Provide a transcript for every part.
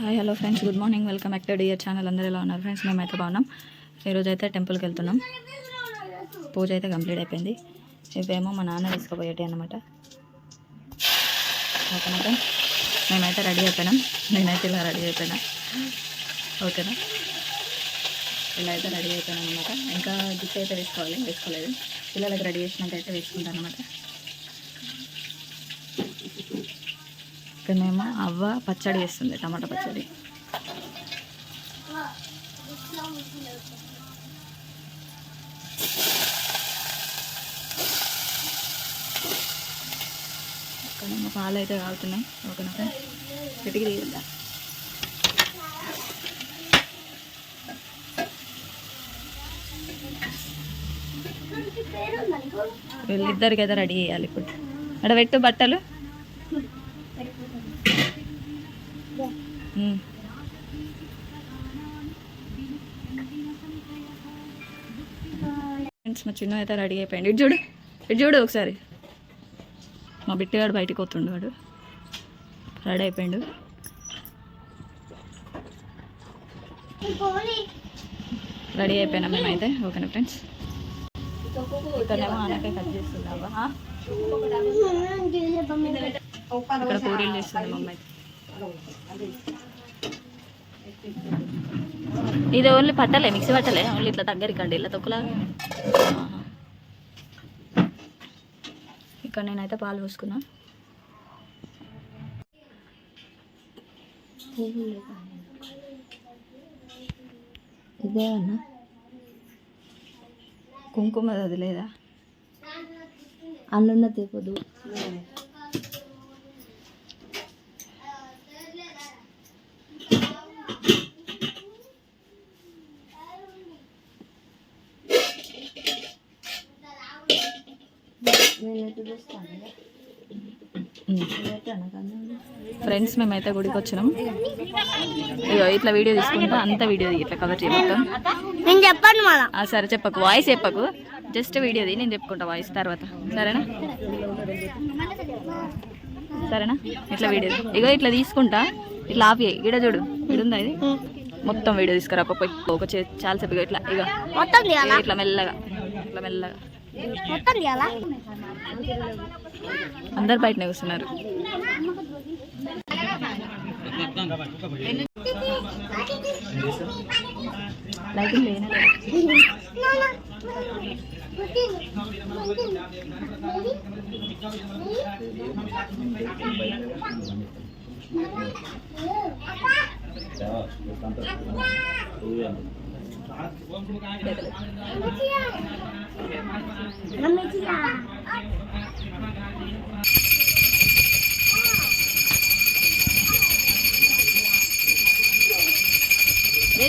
Hi hello friends good morning welcome back to dear channel అందరూ ఎలా ఉన్నారు friends మేమైతే బాగున్నాం. ఈరోజు అయితే టెంపుల్కి వెళ్తున్నాం. పూజ అయితే కంప్లీట్ అయిపోయింది. ఇవేమో మా నాన్న తీసుకుపోయేటి అనమాట ఓకేనా మేమైతే రెడీ అయిపోయినాం. నేనైతే ఇలా రెడీ అయిపోయినా. ఓకేనా? ఇలా అయితే రెడీ అయిపోయినాం అనమాట ఇంకా గిఫ్ట్ అయితే వేసుకోవాలి. వేసుకోలేదు. పిల్లలకి రెడీ చేసినాక అయితే వేసుకుంటాను అనమాట ఇక్కడనేమో అవ్వ పచ్చడి వేస్తుంది టమాటా పచ్చడి. పాలు అయితే కాగుతున్నాయి ఓకేనా ఫ్రెండ్స్ కిటికీ తీయద్దా. వీళ్ళిద్దరికి అయితే రెడీ చేయాలి ఇప్పుడు. అక్కడ పెట్టు బట్టలు. ఫ్రెండ్స్ మా చిన్న అయితే రెడీ అయిపోయింది. ఇటు చూడు ఇటు చూడు ఒకసారి. మా బిట్టగాడు బయటికి వస్తుండు వాడు. రెడీ అయిపోయిండు. రెడీ అయిపోయినా మేమైతే. ఓకేనా ఫ్రెండ్స్ ఇక్కడేమో ఆనకాయ కట్ చేస్తున్నావా? ఇక్కడ పూరీలు చేస్తుంది మమ్మీ ఇది ఓన్లీ పట్టలే మిక్సీ పట్టలే ఓన్లీ ఇట్లా దగ్గరికి అండి ఇట్లా తొక్కులా. ఇక్కడ నేనైతే పాలు పోసుకున్నా. ఇదే అన్న. కుంకుమ అది లేదా? అల్లున్న తెప్పదు ఫ్రెండ్స్ మేమైతే గుడికి వచ్చినాం. ఇట్లా వీడియో తీసుకుంటా అంత వీడియో ఇట్లా కవర్ చేయబోతాం నేను చెప్పండి మళ్ళా. సరే చెప్పకు. వాయిస్ చెప్పకు. జస్ట్ వీడియోది నేను చెప్పుకుంటా వాయిస్ తర్వాత. సరేనా? సరేనా? ఇట్లా వీడియో ఇగో ఇట్లా తీసుకుంటా. ఇట్లా ఆపి ఇడ చూడు. ఇడుందా ఇది? మొత్తం వీడియో తీసుకురా ఒక చాలా సేపు ఇట్లా. ఇగో మొత్తం తీయాలా? ఇట్లా మెల్లగా. ఇట్లా మెల్లగా. అందరు బయటనే కూర్చున్నారు. లైటింగ్ లేనా? దండం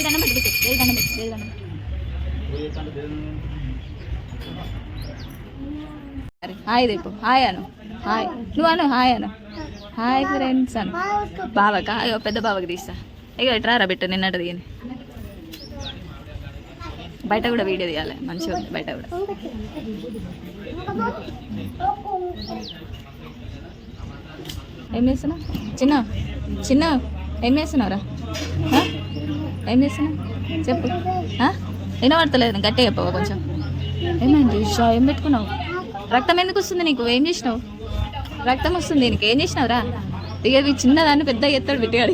దండం దండం సరే, hi Deepu. Hi Anu. Hi. నువ్వు Anu. Hi Anu. Hi friends Anu. బావకా? పెద్ద బావకి తీస్తా. ఇక ఎట్రారా బిట్టు నిన్నటి దిగింది బయట కూడా వీడియో తీయాలి. మంచిగా ఉంది బయట కూడా. ఏం చేస్తున్నా చిన్న చిన్న ఏం చేస్తున్నారా ఏం చేస్తున్నా చెప్పు. ఆ? వినబడతలేదు గట్టిగా చెప్పవా కొంచెం. ఏమైంది? షా ఏం పెట్టుకున్నావు? రక్తం ఎందుకు వస్తుంది నీకు? ఏం చేసినావు? రక్తం వస్తుంది నీకు. ఏం చేసినావురా? ఇక ఇవి చిన్నదాన్ని పెద్ద ఎత్తాడు పెట్టాడు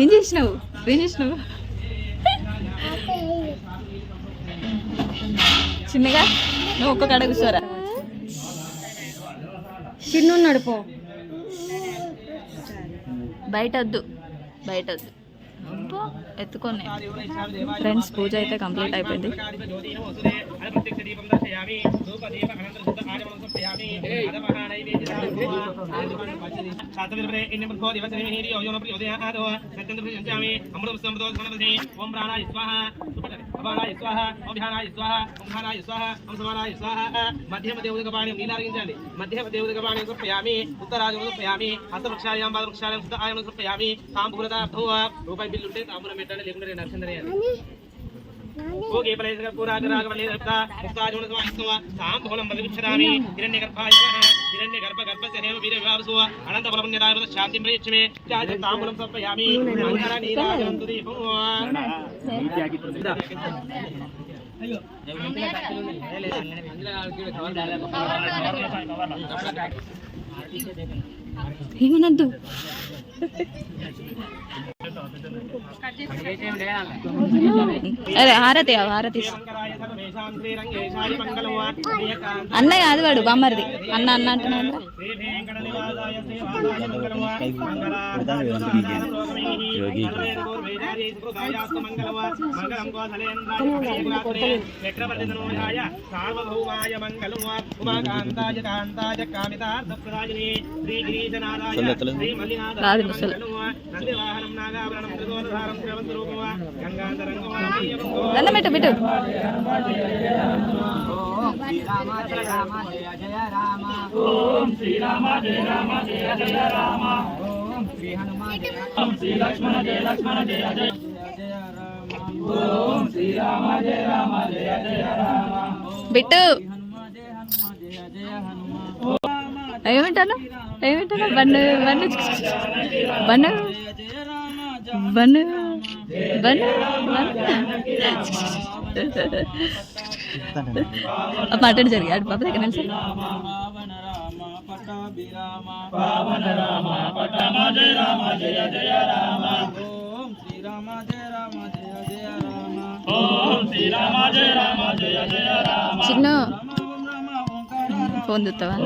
ఏం చేసినావు? ఏం చేసినావు? చిన్నగా? నువ్వు ఒక్క కడ కూర్చోరా. చిన్న నడుపు. బయట వద్దు బయట వద్దు ఎత్తుకొని. ఫ్రెండ్స్ పూజ అయితే కంప్లీట్ అయిపోయింది. ఓం ప్రాణాయ స్వాహ. అపానాయ స్వాహ ఓం విహారాయ స్వాహ ఓం విహారాయ స్వాహ ఓం సమానాయ స్వాహ మధ్య మధ్య ఉదకపాణి నీలారగించండి మధ్య మధ్య ఉదకపాణి సమర్పయామి ఉత్తరాజం సమర్పయామి హస్తవృక్షాయాం పాదవృక్షాయాం సుత ఆయం సమర్పయామి తాంబూలతార్థం రూపాయి బిల్లు ఉంటే తాంబూలం పెట్టండి లేకుంటే నేను చేయాలి ఓకే తాంబూలం బలివిచ్చరామి హిరణ్యగర్భాయ నమః హిరణ్యగర్భ గర్భస్య హేమ వీర వివాహసు అనంత బలపుణ్యదాయ శాంతిం ప్రయచ్చమే చాజ తాంబూలం సమర్పయామి మంగళ నీరాజనం తుదీపం ఏమనద్దు అరే హారతి ఇవ్వు, హారతి ఇవ్వు. శంకరాయ ఏమనద్దు. అరే హారతి హారతి. అన్న కాదు వాడు బామ్మరిది. అన్న అన్న అంటున్నాడు. శ్రీ వెంకటనివాసాయ శ్రీ కాదు ముసలి. మంగళం నందివాహనం నాగాభరణం త్రిదోధారం శ్రవంతరూపం గంగాధరంగం దండం పెట్టు పెట్టు. బిట్టు. ఏమంటాను? ఏమంటాను? బన్ను బన్ను బన్ను బన్ను బన్ను మాట్లాడి జరిగి ఆడు పాప దగ్గర నిలిచి. చిన్న చూస్తావా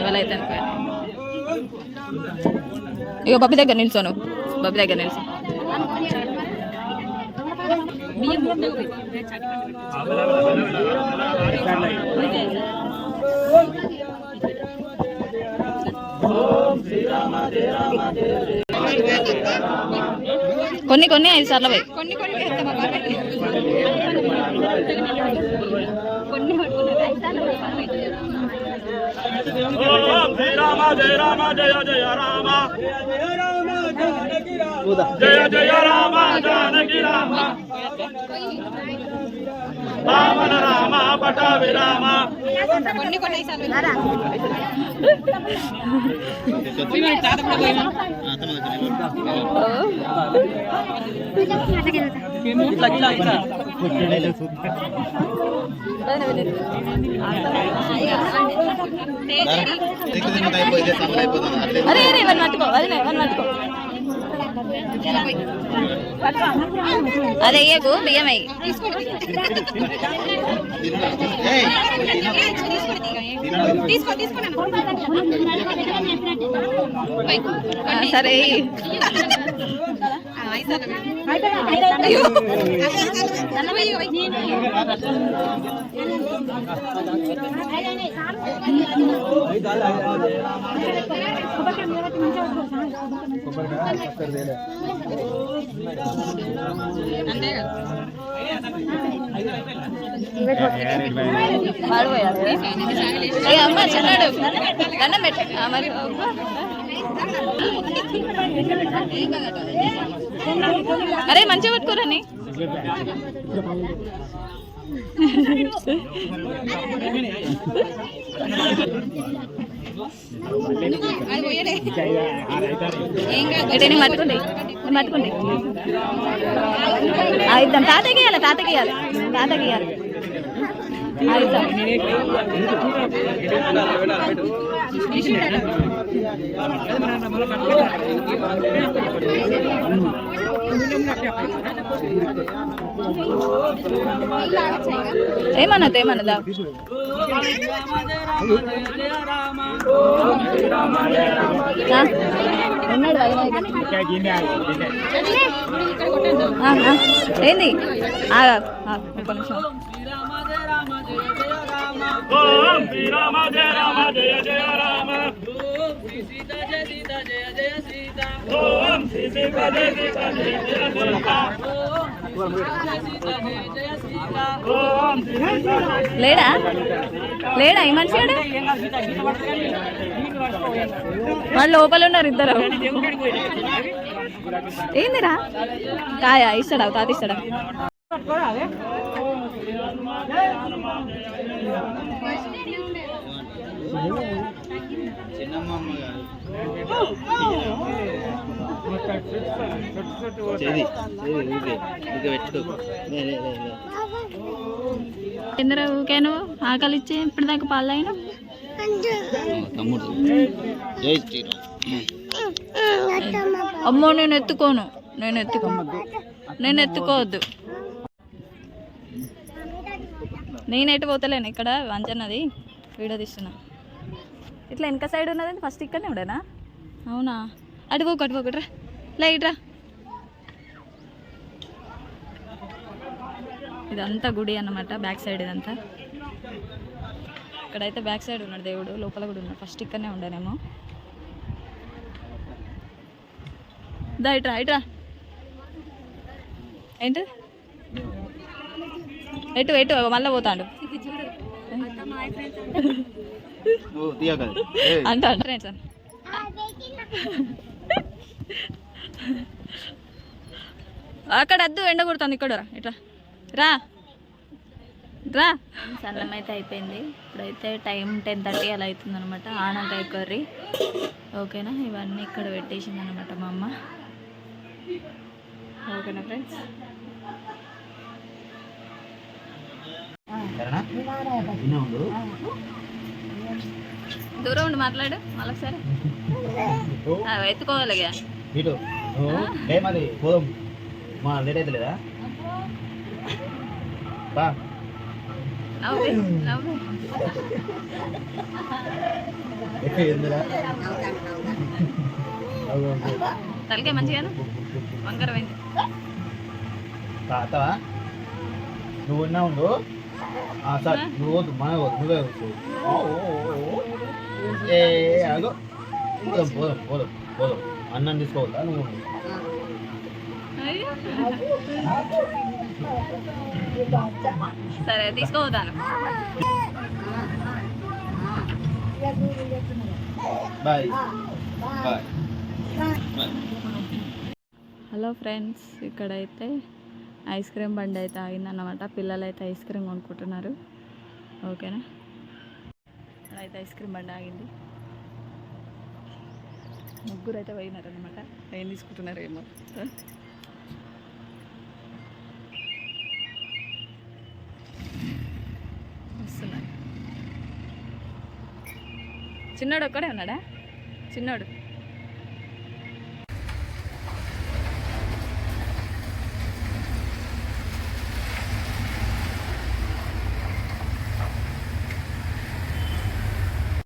ఎవరైతే ఇగో బబ్బి దగ్గర నిల్చోను బబ్బి దగ్గర నిల్చో. కొన్ని కొన్ని ఐదు సార్లు పోయి కొన్ని కొన్ని ఓం శ్రీరామ జయ రామ జయ జయ రామ జయ జయ రామ జానకి రామ. వామన రామ పటాభి రామ. అరే అరే వన్ పట్టుకో అదే వన్ పట్టుకో. అదే ఇయ్యకు బియ్యం అయ్యి. సరే. వాడు పోయాడు. అమ్మ చిన్నాడు దండం పెట్టు మరి అరే మంచిగా పట్టుకోరని. ఎటైనా పట్టుకోండి నేను పట్టుకోండి ఆ, ఇద్దాం తాతకి ఇవ్వాలి తాతకి ఇవ్వాలి తాతకి ఇవ్వాలి ఏమన్నది ఏమన్నదా? ఉన్నాడు? ఏంది? ఆ, ఒక్క నిమిషం. ఓం శ్రీరామ జయ రామ జయ జయ రామ. ఓం శ్రీ పదే పదే జయ లేడా? లేడా? ఈ మనిషి వాళ్ళు లోపల ఉన్నారు ఇద్దరు. ఏందిరా? కాయ ఇస్తాడా? తాత ఇస్తాడా? ఎందరూ ఊకేను ఆకలి ఇచ్చి ఇప్పటిదాకా పాలు అయినా తమ్ముడు. జై శ్రీరామ్ అమ్మో నేను ఎత్తుకోను. నేను ఎత్తుకోను నేను ఎత్తుకోవద్దు. నేను ఎటు పోతలేను ఇక్కడ వంచన్నది. వీడియో తీస్తున్నా. ఇట్లా వెనక సైడ్ ఉన్నది ఫస్ట్ ఇక్కడనే ఉండేనా? అవునా? అటు పోకు అటు పోకట్రా లైట్ రా. ఇదంతా గుడి అన్నమాట బ్యాక్ సైడ్ ఇదంతా. ఇక్కడైతే బ్యాక్ సైడ్ ఉన్నాడు దేవుడు లోపల కూడా ఉన్నాడు. ఫస్ట్ ఇక్కడనే ఉండేనేమో. దా ఇట్రా ఇట్రా ఏంటి? ఎటు ఎటు మళ్ళీ పోతాడు. అంట అంటే సార్. అక్కడ వద్దు ఎండ కొడుతుంది ఇక్కడ రా, ఇట్రా రా. రా. అన్నం అయితే అయిపోయింది. ఇప్పుడైతే టైం టెన్ థర్టీ అలా అవుతుంది అనమాట ఆనకాయ కర్రీ. ఓకేనా? ఇవన్నీ ఇక్కడ పెట్టేసింది అనమాట మా అమ్మ. ఓకేనా ఫ్రెండ్స్? సరేనా? దూరం ఉండి మాట్లాడు మళ్ళీ సరే ఎత్తుకోవాలి ఇక. ఇటు. నువ్వు లే మరి పోదాం. మా లేట్ అయితే లేదా? బా. తలకే మంచిగాను? వంకర పోయింది అత్తవా నువ్వు ఉన్నా ఉండు. సార్ నువ్వు మన నువ్వే. ఏ అగో పోదాం పోదాం పోదాం పోదాం. అన్నం తీసుకోవద్దా? నువ్వు. సరే తీసుకోవద్దాను బాయ్. బాయ్. హలో ఫ్రెండ్స్ ఇక్కడైతే ఐస్ క్రీమ్ బండి అయితే ఆగిందన్నమాట. పిల్లలు అయితే ఐస్ క్రీమ్ కొనుక్కుంటున్నారు. ఓకేనా? అయితే ఐస్ క్రీమ్ బండి ఆగింది. ముగ్గురు అయితే పోయినారనమాట ఏం తీసుకుంటున్నారు ఏమో వస్తున్నారు చిన్నోడు ఒక్కడే ఉన్నాడా? చిన్నోడు.